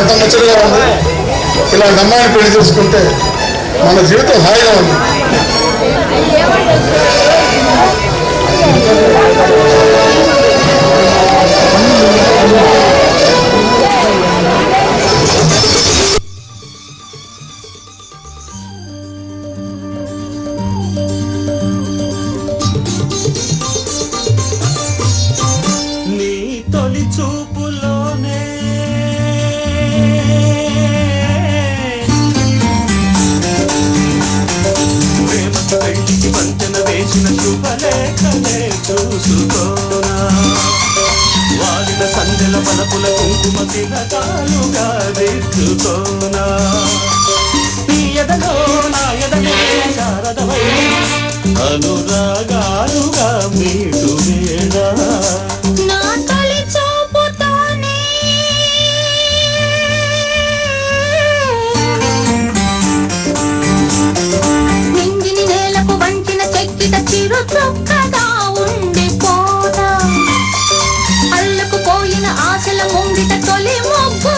ఎంత ముచ్చటగా ఉంది. ఇలాంటి అమ్మాయిని పెళ్ళి చేసుకుంటే మన జీవితం హాయిగా ఉంది. నీ తొలి చూపులోనే ప్రేమకు వంతెన వేసిన శుభలేఖలే చూసుకోనా వాడిన సందెల బలపుల కుంకుమ తిలకాలుగా దిద్దుకోనా నీ ఎదలో నా ఎదలే శారదవై అనురాగాలుగా మీరు ఆశల ముంగిట తొలి మొగ్గులే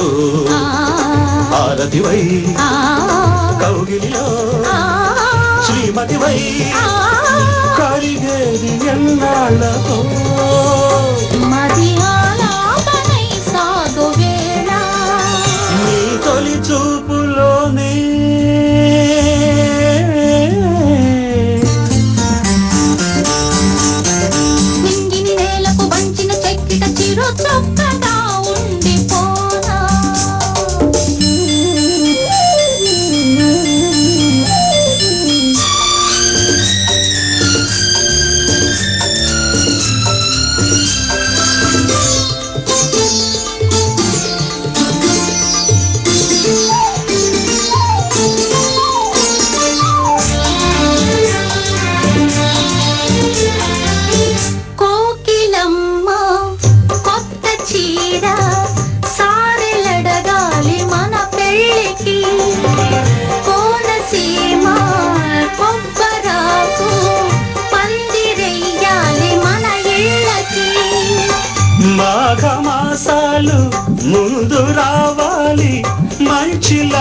కన్నులలో ఆరతివై కౌగిలిలో శ్రీమతివై కలిగేది ఎన్నాళ్ళతో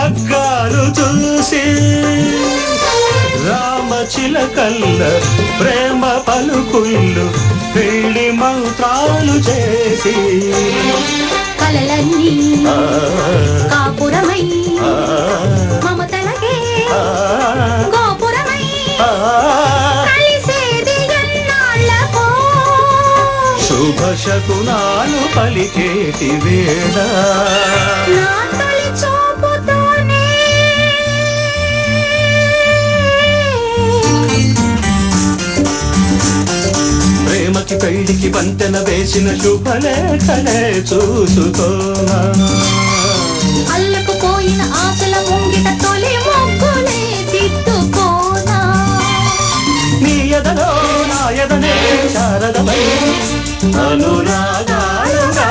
లగ్గాలు చూసి రామచిలకల్ల ప్రేమ పలుకుళ్ళు పెళ్ళి మంత్రాలు చేసి. కలలన్నీ కాపురమై మమతలకే గోపురమై శుభ శకునాలు పలికేటి వేళ. ప్రేమకి పెళ్ళికి వంతెన వేసిన శుభలేఖలే చూసుకోనా. అల్లకు పోయిన ఆశల ముంగిట తొలి మొగ్గులే తిట్టుకోనా. నీ ఎదలో నా ఎదనే శారదమై అనురాగాలుగా